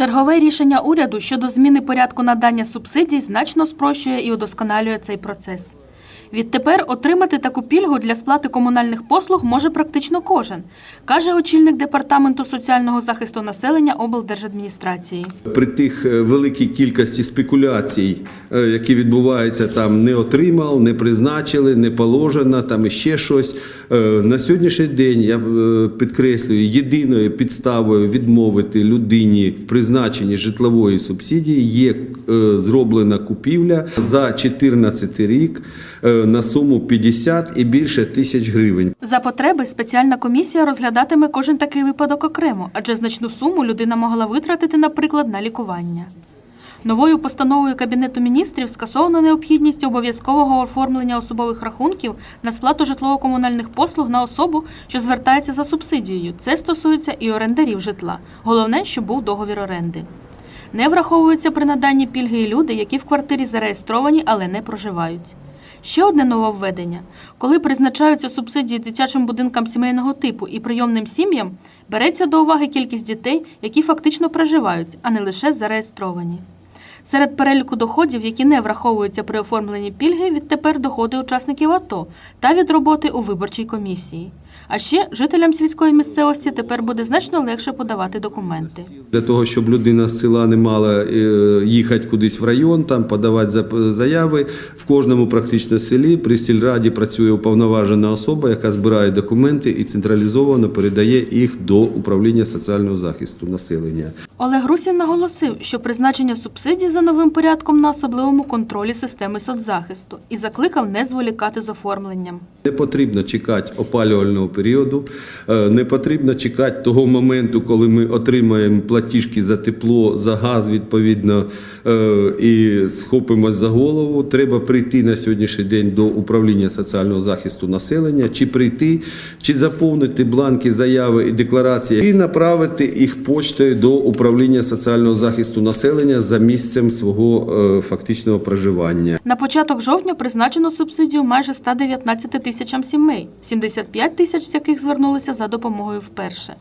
Чергове рішення уряду щодо зміни порядку надання субсидій значно спрощує і удосконалює цей процес. Відтепер отримати таку пільгу для сплати комунальних послуг може практично кожен, каже очільник департаменту соціального захисту населення облдержадміністрації. При тих е, великій кількості спекуляцій, які відбуваються там, не отримав, не призначили, не положено, там іще щось. е, На сьогоднішній день я е, підкреслюю, єдиною підставою відмовити людині в призначенні житлової субсидії є е, зроблена купівля за 2014 рік е, на суму 50 і більше тисяч гривень. За потреби спеціальна комісія розглядатиме кожен такий випадок окремо, адже значну суму людина могла витратити, наприклад, на лікування. Новою постановою Кабінету міністрів скасовано необхідність обов'язкового оформлення особових рахунків на сплату житлово-комунальних послуг на особу, що звертається за субсидією. Це стосується і орендарів житла. Головне, щоб був договір оренди. Не враховуються при наданні пільги і люди, які в квартирі зареєстровані, але не проживають. Ще одне нововведення: коли призначаються субсидії дитячим будинкам сімейного типу і прийомним сім'ям, береться до уваги кількість дітей, які фактично проживають, а не лише зареєстровані. Серед переліку доходів, які не враховуються при оформленні пільги, відтепер доходи учасників АТО та від роботи у виборчій комісії. А ще жителям сільської місцевості тепер буде значно легше подавати документи. Для того, щоб людина з села не мала е, їхати кудись в район, там подавати заяви. В кожному практично селі при сільраді працює уповноважена особа, яка збирає документи і централізовано передає їх до управління соціального захисту населення. Олег Русін наголосив, що призначення субсидій за новим порядком на особливому контролі системи соцзахисту і закликав не зволікати з оформленням. Не потрібно чекати опалювального періоду, е, не потрібно чекати того моменту, коли ми отримаємо платіжки за тепло, за газ відповідно е, і схопимось за голову. Треба прийти на сьогоднішній день до управління соціального захисту населення, чи прийти, чи заповнити бланки заяви і декларації, і направити їх почтою до управління соціального захисту населення за місцем свого е, фактичного проживання. На початок жовтня призначено субсидію майже 119 тисячам сімей, 75 тисяч з яких звернулися за допомогою вперше.